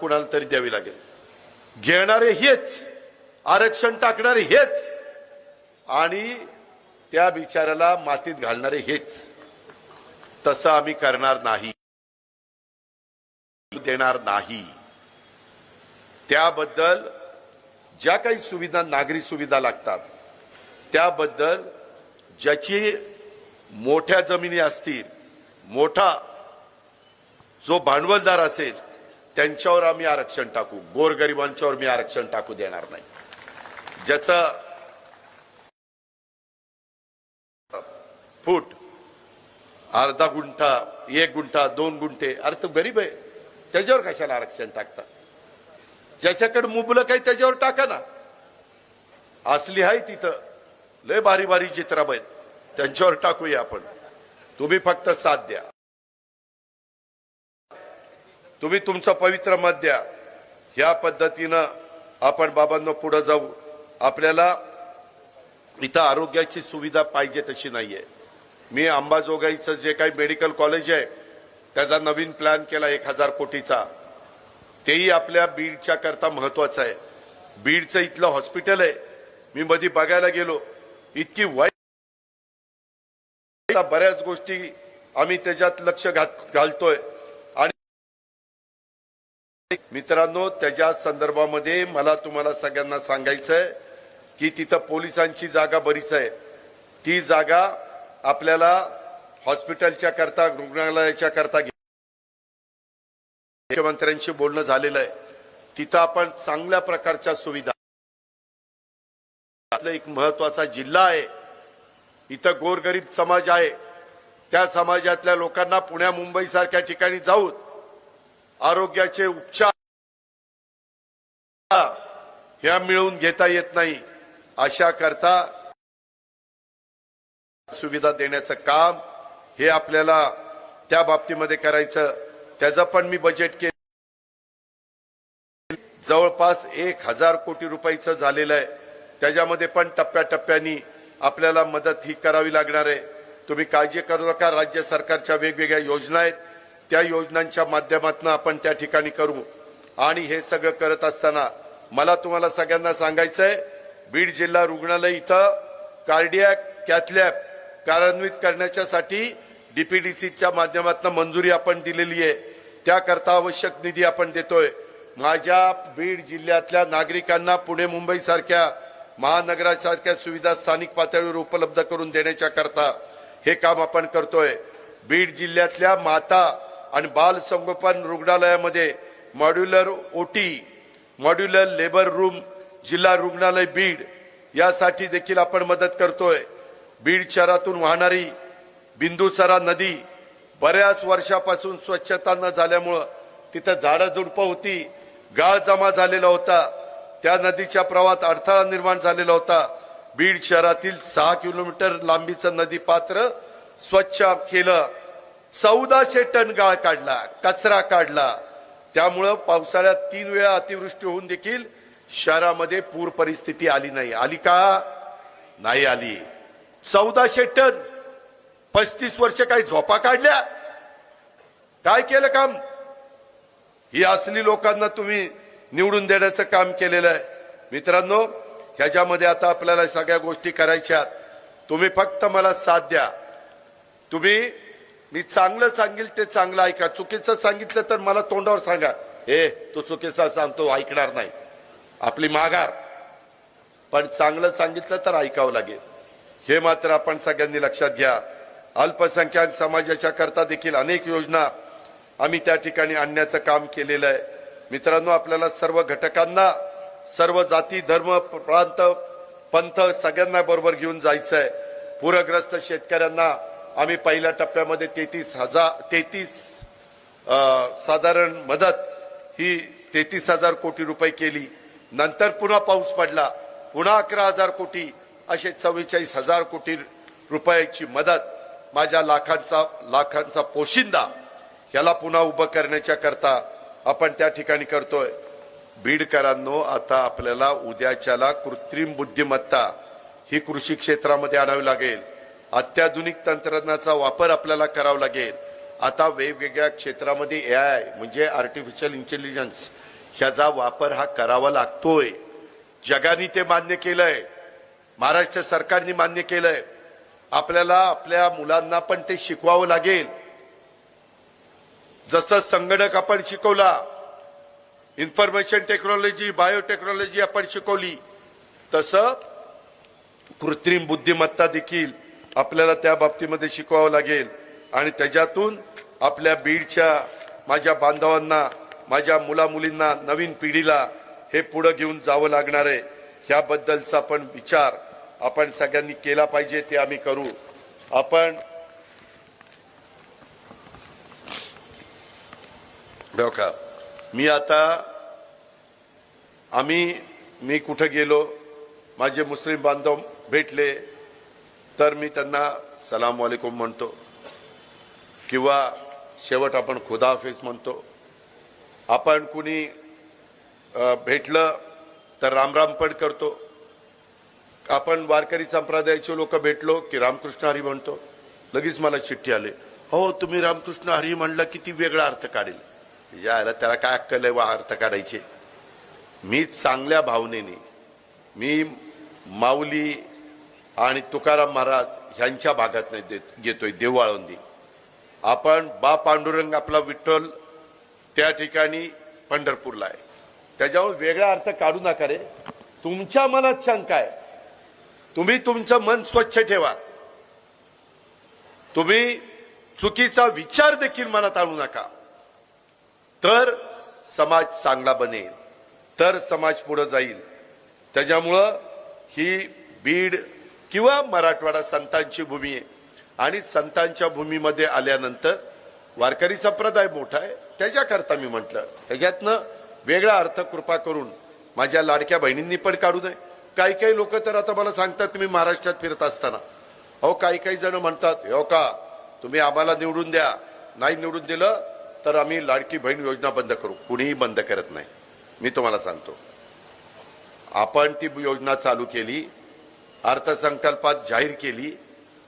कुणाला तरी द्यावी लागेल. घेणारे हेच आरक्षण टाकणारे हेच आणि त्या बिचाराला मातीत घालणारे हेच. तसं आम्ही करणार नाही. देणार नाही. त्याबद्दल ज्या काही सुविधा नागरी सुविधा लागतात त्याबद्दल ज्याची मोठ्या जमिनी असतील मोठा जो भांडवलदार असेल त्यांच्यावर आम्ही आरक्षण टाकू. गोरगरिबांच्यावर मी आरक्षण टाकू देणार नाही. ज्याचं फूट अर्धा गुंठा एक गुंठा दोन गुंठे अरे तो गरीब आहे. त्याच्यावर कशाला आरक्षण टाकता? ज्याच्याकडे मुबलक आहे त्याच्यावर टाका ना. असली आहे तिथं. लय भारी भारी चित्रब आहेत. त्यांच्यावर टाकूया आपण. तुम्ही फक्त साथ द्या. तुम्ही तुमचं पवित्र मत द्या ह्या पद्धतीनं आपण बाबांना पुढे जाऊ. आपल्याला इथं आरोग्याची सुविधा पाहिजे तशी नाहीये. मी अंबाजोगाईचं जे काही मेडिकल कॉलेज आहे त्याचा नवीन प्लॅन केला एक हजार कोटीचा. तेही आपल्या बीडच्या करता महत्वाचं आहे. बीडचं इथलं हॉस्पिटल आहे. मी मध्ये बघायला गेलो. इतकी वाईट बऱ्याच गोष्टी आम्ही त्याच्यात लक्ष घात- घालतोय. आणि मित्रांनो त्याच्या संदर्भामध्ये मला तुम्हाला सगळ्यांना सांगायचंय की तिथं पोलिसांची जागा बरीच आहे. ती जागा आपल्याला हॉस्पिटलच्या करता रुग्णालयाच्या करता मुख्यमंत्र्यांशी बोलणं झालेलं आहे. तिथं आपण चांगल्या प्रकारच्या सुविधा आपला एक महत्त्वाचा जिल्हा आहे. इथं गोरगरीब समाज आहे. त्या समाजातल्या लोकांना पुण्या मुंबई सारख्या ठिकाणी जाऊन आरोग्याचे उपचार ह्या मिळवून घेता येत नाही अशा करता सुविधा देण्याचं काम हे आपल्याला त्या बाबतीमध्ये करायचं. त्याचं पण मी बजेट केलं. जवळपास एक हजार कोटी रुपयाचं झालेलं आहे. त्याच्यामध्ये पण टप्प्याटप्प्यानी आपल्याला मदत ही करावी लागणार आहे. तुम्ही काळजी करू नका. राज्य सरकारच्या वेगवेगळ्या योजना आहेत. त्या योजनांच्या माध्यमातून आपण त्या ठिकाणी करू. आणि हे सगळं करत असताना मला तुम्हाला सगळ्यांना सांगायचंय बीड जिल्हा रुग्णालय इथं कार्डियाक कॅथलॅब कार्यान्वित करण्याच्यासाठी डीपीडीसीच्या माध्यमातून मंजुरी आपण दिलेली आहे. त्याकरता आवश्यक निधी आपण देतोय. माझ्या बीड जिल्ह्यातल्या नागरिकांना पुणे मुंबई सारख्या महानगरासारख्या सुविधा स्थानिक पातळीवर उपलब्ध करून देण्याच्या करता हे काम आपण करतोय. बीड जिल्ह्यातल्या माता आणि बाल संगोपन रुग्णालयामध्ये मॉड्युलर ओटी मॉड्युलर लेबर रूम जिल्हा रुग्णालय बीड यासाठी देखील आपण मदत करतोय. बीड शहरातून वाहणारी बिंदुसरा नदी बऱ्याच वर्षापासून स्वच्छता न झाल्यामुळं तिथं झाडंझुडपं होती गाळ जमा झालेला होता. त्या नदीच्या प्रवाहात अडथळा निर्माण झालेला होता. बीड शहरातील सहा किलोमीटर लांबीचं नदी पात्र स्वच्छ केलं. चौदाशे टन गाळ काढला कचरा काढला. त्यामुळं पावसाळ्यात तीन वेळा अतिवृष्टी होऊन देखील शहरामध्ये पूर परिस्थिती आली नाही. आली का? नाही आली. चौदाशे टन पस्तीस वर्ष काही झोपा काढल्या? काय केलं काम? ही असली लोकांना तुम्ही निवडून देण्याचं काम केलेलं आहे. मित्रांनो ह्याच्यामध्ये आता आपल्याला सगळ्या गोष्टी करायच्या तुम्ही फक्त मला साथ द्या. तुम्ही मी चांगलं सांगेल ते चांगलं ऐका. चुकीचं सांगितलं तर मला तोंडावर सांगा. हे तू चुकीचा सांगतो ऐकणार नाही. आपली माघार. पण चांगलं सांगितलं तर ऐकावं लागेल. हे मात्र आपण सगळ्यांनी लक्षात घ्या. अल्पसंख्याक समाजाच्या करता देखील अनेक योजना आम्ही त्या ठिकाणी आणण्याचं काम केलेलं आहे. मित्रांनो आपल्याला सर्व घटकांना सर्व जाती धर्म प्रांत पंथ सगळ्यांना बरोबर घेऊन जायचं आहे पूरग्रस्त शेतकऱ्यांना आम्ही पहिल्या टप्प्यामध्ये तेहतीस हजार तेहतीस साधारण मदत ही तेहतीस हजार कोटी रुपये केली. नंतर पुन्हा पाऊस पडला. पुन्हा अकरा हजार कोटी असे चव्वेचाळीस हजार कोटी रुपयाची मदत माझ्या लाखांचा लाखांचा पोशिंदा याला पुन्हा उभं करण्याच्या करता आपण त्या ठिकाणी करतोय. बीडकरांनो आता आपल्याला उद्याच्याला कृत्रिम बुद्धिमत्ता ही कृषी क्षेत्रामध्ये आणावी लागेल. अत्याधुनिक तंत्रज्ञानाचा वापर आपल्याला करावा लागेल. आता वेगवेगळ्या क्षेत्रामध्ये ए आय म्हणजे आर्टिफिशियल इंटेलिजन्स ह्याचा वापर हा करावा लागतोय. जगाने ते मान्य केलंय. महाराष्ट्र सरकारने मान्य केलंय. आपल्याला आपल्या मुलांना पण ते शिकवावं लागेल. जसं संगणक आपण शिकवला इन्फॉर्मेशन टेक्नॉलॉजी बायोटेक्नॉलॉजी आपण शिकवली तसं कृत्रिम बुद्धिमत्ता देखील आपल्याला त्या बाबतीमध्ये शिकवावं लागेल. आणि त्याच्यातून आपल्या बीडच्या माझ्या बांधवांना माझ्या मुलामुलींना नवीन पिढीला हे पुढं घेऊन जावं लागणार आहे. ह्याबद्दलचा पण विचार आपण सगळ्यांनी केला पाहिजे ते आम्ही करू. आपण बघा मी आता आम्ही मी कुठं गेलो? माझे मुस्लिम बांधव भेटले. तर मी त्यांना सलाम वालेकुम म्हणतो. किंवा शेवट आपण खुदा म्हणतो. आपण कुणी भेटलं तर रामराम पण करतो. आपण वारकरी संप्रदायाचे लोक भेटलो की रामकृष्ण हरी म्हणतो. लगेच मला चिठ्ठी आले. हो तुम्ही रामकृष्ण हरी म्हणलं की ती वेगळा अर्थ काढेल. यायला त्याला काय अक्कल आहे वा अर्थ काढायचे? मी चांगल्या भावनेने मी माऊली आणि तुकाराम महाराज ह्यांच्या भागात नाही देत घेतोय देवाळंदी. आपण बा पांडुरंग आपला विठ्ठल त्या ठिकाणी पंढरपूरला आहे. त्याच्यावर वेगळा अर्थ काढू नका रे. तुमच्या मनात शंका आहे. तुम्ही तुमचं मन स्वच्छ ठेवा. तुम्ही चुकीचा विचार देखील मनात आणू नका. तर समाज चांगला बनेल. तर समाज पुढे जाईल. त्याच्यामुळं ही बीड किंवा मराठवाडा संतांची भूमी आहे. आणि संतांच्या भूमीमध्ये आल्यानंतर वारकरी संप्रदाय मोठा आहे. त्याच्याकरता मी म्हटलं त्याच्यातनं वेगळा अर्थ कृपा करून माझ्या लाडक्या बहिणींनी पण काढू नये. काही काही लोक तर आता मला सांगतात तुम्ही महाराष्ट्रात फिरत असताना. अहो काही काही जण म्हणतात हो का? तुम्ही आम्हाला निवडून द्या. नाही निवडून दिलं तर आम्ही लाडकी बहीण योजना बंद करू. कुणीही बंद करत नाही. मी तुम्हाला सांगतो. आपण ती योजना चालू केली अर्थसंकल्पात जाहीर केली.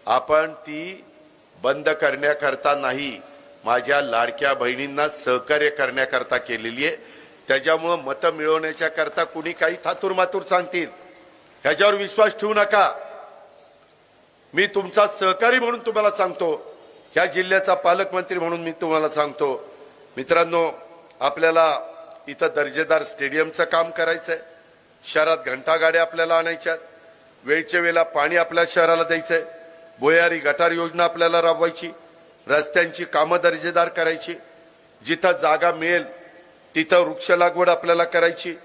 आपण ती बंद करण्याकरता नाही. माझ्या लाडक्या बहिणींना सहकार्य करण्याकरता केलेली आहे. त्याच्यामुळं मतं मिळवण्याच्या करता कुणी काही थातूर मातूर सांगतील. ह्याच्यावर विश्वास ठेवू नका. मी तुमचा सहकारी म्हणून तुम्हाला सांगतो. ह्या जिल्ह्याचा पालकमंत्री म्हणून मी तुम्हाला सांगतो. मित्रांनो आपल्याला इथं दर्जेदार स्टेडियमचं काम करायचंय. शहरात घंटागाड्या आपल्याला आणायच्यात. वेळच्या वेळेला पाणी आपल्या शहराला द्यायचंय. भुयारी गटार योजना आपल्याला राबवायची. रस्त्यांची कामं दर्जेदार करायची. जिथं जागा मिळेल तिथं वृक्ष लागवड आपल्याला करायची.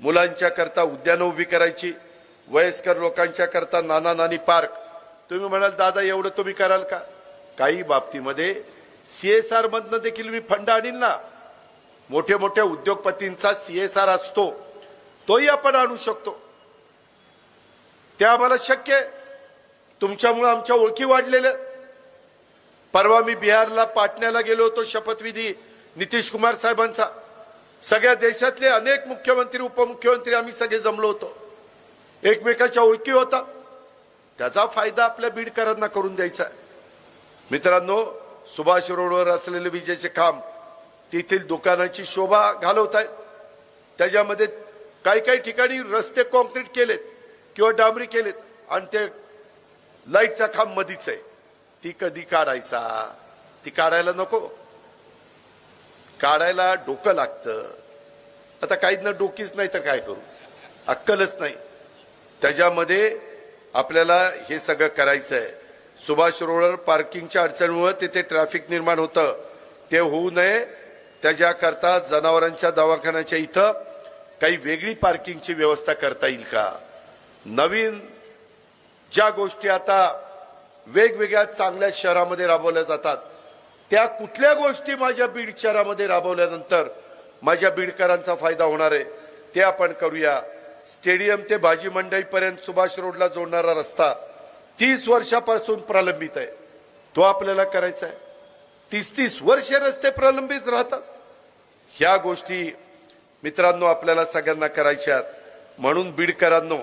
मुलांच्या करता उद्यानं उभी करायची. वयस्कर लोकांच्या करता नाना नानी पार्क. तुम्ही म्हणाल दादा एवढं तुम्ही कराल का? काही बाबतीमध्ये सीएसआर मधनं देखील मी फंड आणीन ना. मोठ्या मोठ्या उद्योगपतींचा सीएसआर असतो. तोही आपण आणू शकतो. ते आम्हाला शक्य आहे. तुमच्यामुळे आमच्या ओळखी वाढलेल्या. परवा मी बिहारला पाटण्याला गेलो होतो शपथविधी नितीश कुमार साहेबांचा. सगळ्या देशातले अनेक मुख्यमंत्री उपमुख्यमंत्री आम्ही सगळे जमलो होतो. एकमेकाच्या ओळखी होता. त्याचा फायदा आपल्या बीडकरांना करून द्यायचा आहे. मित्रांनो सुभाष रोडवर असलेले विजेचे काम तेथील दुकानाची शोभा घालवत आहेत त्याच्यामध्ये काही काही ठिकाणी रस्ते कॉन्क्रीट केलेत. किंवा डांबरी केलेत आणि ते लाईटचा खांब मधीच आहे. ती कधी काढायचा? ती काढायला नको. काढायला डोकं लागतं. आता काहींना डोकीच नाही तर काय करू? अक्कलच नाही. त्याच्यामध्ये आपल्याला हे सगळं करायचं आहे सुभाष रोडवर पार्किंगच्या अडचणीमुळे तिथे ट्रॅफिक निर्माण होतं. ते होऊ नये. त्याच्याकरता जनावरांच्या दवाखान्याच्या इथं काही वेगळी पार्किंगची व्यवस्था करता येईल का? नवीन ज्या गोष्टी आता वेगवेगळ्या चांगल्या शहरामध्ये राबवल्या जातात त्या कुठल्या गोष्टी माझ्या बीड शहरामध्ये राबवल्यानंतर माझ्या बीडकरांचा फायदा होणार आहे ते आपण करूया. स्टेडियम ते भाजी मंडईपर्यंत सुभाष रोडला जोडणारा रस्ता तीस वर्षापासून प्रलंबित आहे. तो आपल्याला करायचा आहे. तीस तीस वर्षे रस्ते प्रलंबित राहतात. ह्या गोष्टी मित्रांनो आपल्याला सगळ्यांना करायच्या म्हणून बीडकरांनो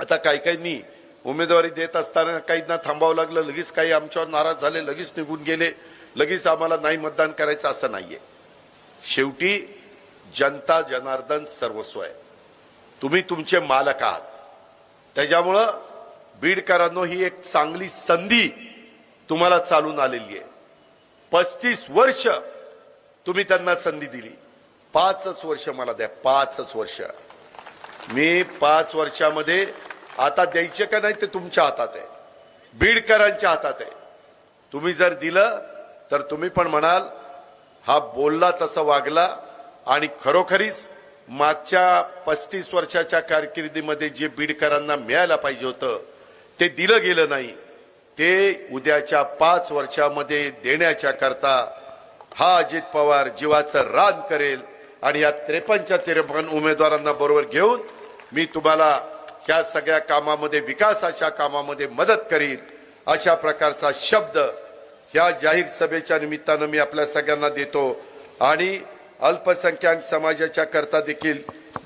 आता काही काहींनी उमेदवारी देत असताना काहींना थांबावं लागलं लगेच काही आमच्यावर नाराज झाले लगेच निघून गेले लगेच आम्हाला नाही मतदान करायचं असं नाहीये. शेवटी जनता जनार्दन सर्वस्व आहे. तुम्ही तुमचे मालक आहात. त्याच्यामुळं बीडकरांनो ही एक चांगली संधी तुम्हाला चालून आलेली आहे. पस्तीस वर्ष तुम्ही त्यांना संधी दिली. पाचच वर्ष मला द्या पाचच वर्ष. मी पाच वर्षामध्ये आता द्यायचे का नाही ते तुमच्या हातात आहे. बीडकरांच्या हातात आहे. तुम्ही जर दिलं तर तुम्ही पण म्हणाल हा बोलला तसा वागला आणि खरोखरीच मागच्या पस्तीस वर्षाच्या कारकिर्दीमध्ये जे बीडकरांना मिळायला पाहिजे होतं ते दिलं गेलं नाही. ते उद्याच्या पाच वर्षामध्ये देण्याच्या करता हा अजित पवार जीवाचं रान करेल आणि या त्रेपन्नच्या त्रेपन्न उमेदवारांना बरोबर घेऊन मी तुम्हाला त्या सगळ्या कामामध्ये विकासाच्या कामामध्ये मदत करीन अशा प्रकारचा शब्द ह्या जाहीर सभेच्या निमित्तानं मी आपल्या सगळ्यांना देतो. आणि अल्पसंख्याक समाजाच्या करता देखील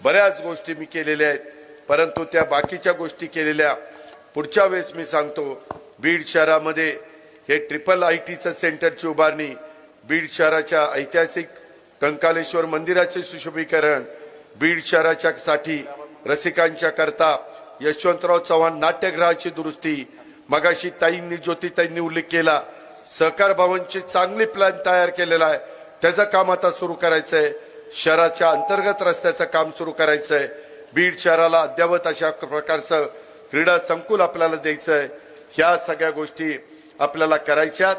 बऱ्याच गोष्टी मी केलेल्या आहेत. परंतु त्या बाकीच्या गोष्टी केलेल्या पुढच्या वेळेस मी सांगतो. बीड शहरामध्ये हे ट्रिपल आय टीचं सेंटरची उभारणी बीड शहराच्या ऐतिहासिक कंकालेश्वर मंदिराचे सुशोभीकरण बीड शहराच्या साठी रसिकांच्या करता यशवंतराव चव्हाण नाट्यगृहाची दुरुस्ती. मगाशी ताईंनी ज्योतिताईंनी उल्लेख केला. सहकार भवनची चांगली प्लॅन तयार केलेला आहे. त्याचं काम आता सुरू करायचंय. शहराच्या अंतर्गत रस्त्याचं काम सुरू करायचंय. बीड शहराला अद्यावत अशा प्रकारचं क्रीडा संकुल आपल्याला द्यायचंय. ह्या सगळ्या गोष्टी आपल्याला करायच्यात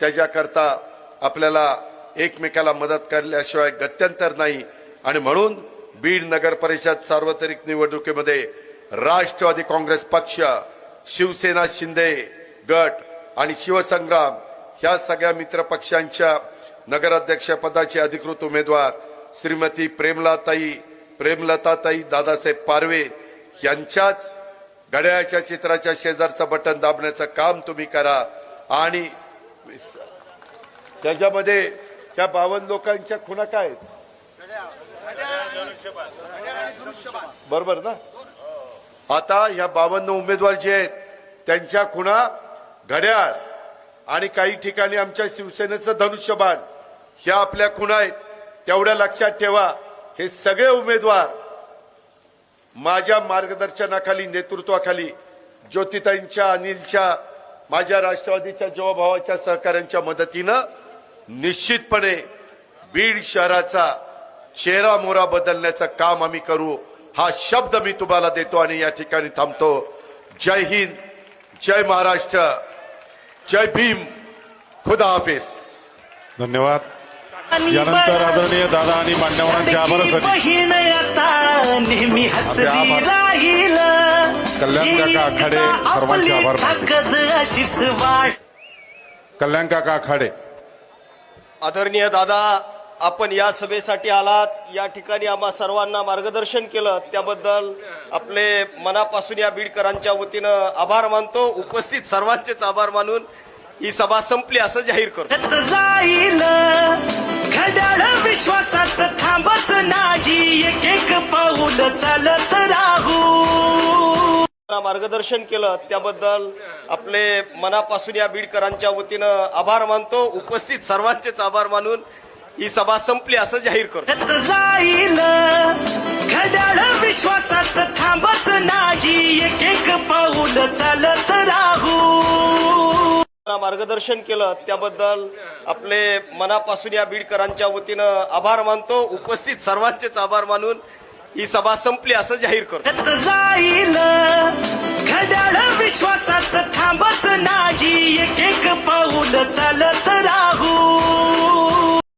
त्याच्याकरता आपल्याला एकमेकाला मदत करल्याशिवाय गत्यंतर नाही. आणि म्हणून बीड नगर परिषद सार्वत्रिक निवडणुकीमध्ये राष्ट्रवादी काँग्रेस पक्ष शिवसेना शिंदे गट आणि शिवसंग्राम ह्या सगळ्या मित्र पक्षांच्या नगराध्यक्षपदाचे अधिकृत उमेदवार श्रीमती प्रेमलाताई प्रेमलताताई दादासाहेब पारवे यांच्याच घड्याळच्या चित्राच्या शेजारचं बटन दाबण्याचं काम तुम्ही करा आणि त्याच्यामध्ये त्या बावन्न लोकांच्या खुणा काय आहेत? बरोबर ना आता ह्या बावन्न उमेदवार जे आहेत त्यांच्या खुणा घड्याळ आणि काही ठिकाणी आमच्या शिवसेनेचं धनुष्यबाण ह्या आपल्या खुणा आहेत तेवढ्या लक्षात ठेवा हे सगळे उमेदवार माझ्या मार्गदर्शनाखाली नेतृत्वाखाली ज्योतिताईंच्या अनिलच्या माझ्या राष्ट्रवादीच्या जीवाभावाच्या सहकाऱ्यांच्या मदतीनं निश्चितपणे बीड शहराचा चेहरा मोरा बदलण्याचं काम आम्ही करू. हा शब्द मी तुम्हाला देतो आणि या ठिकाणी थांबतो. जय हिंद जय महाराष्ट्र जय भीम. खुदा हाफिज. धन्यवाद. यानंतर आदरणीय दादा आणि मान्यवरांच्या आभारासाठी कल्याण काका आखाडे सर्वांचे आभार कल्याण काका आखाडे. आदरणीय दादा आपण या सभेसाठी आलात. या ठिकाणी आम्हा सर्वांना मार्गदर्शन केलं. त्याबद्दल आपले मनापासून या बीडकरांच्या वतीनं आभार मानतो. उपस्थित सर्वांचेच आभार मानून ही सभा संपली असं जाहीर करतो. घड्याळ विश्वासाच थांबत नाही. एक एक पाऊल चालत राहू. मार्गदर्शन केलं. त्याबद्दल आपले मनापासून या बीडकरांच्या वतीनं आभार मानतो. उपस्थित सर्वांचेच आभार मानून ही सभा संपली असं जाहीर करतो. जाईल. खड्याळ विश्वासाच थांबत नाही. एक एक पाऊल चालत राहू. मार्गदर्शन केलं त्याबद्दल आपले मनापासून या बीडकरांच्या वतीनं आभार मानतो. उपस्थित सर्वांचेच आभार मानून ही सभा संपली असं जाहीर करतो. जाईल. खड्याळ विश्वासाच थांबत नाही. एक एक पाऊल चालत राहू.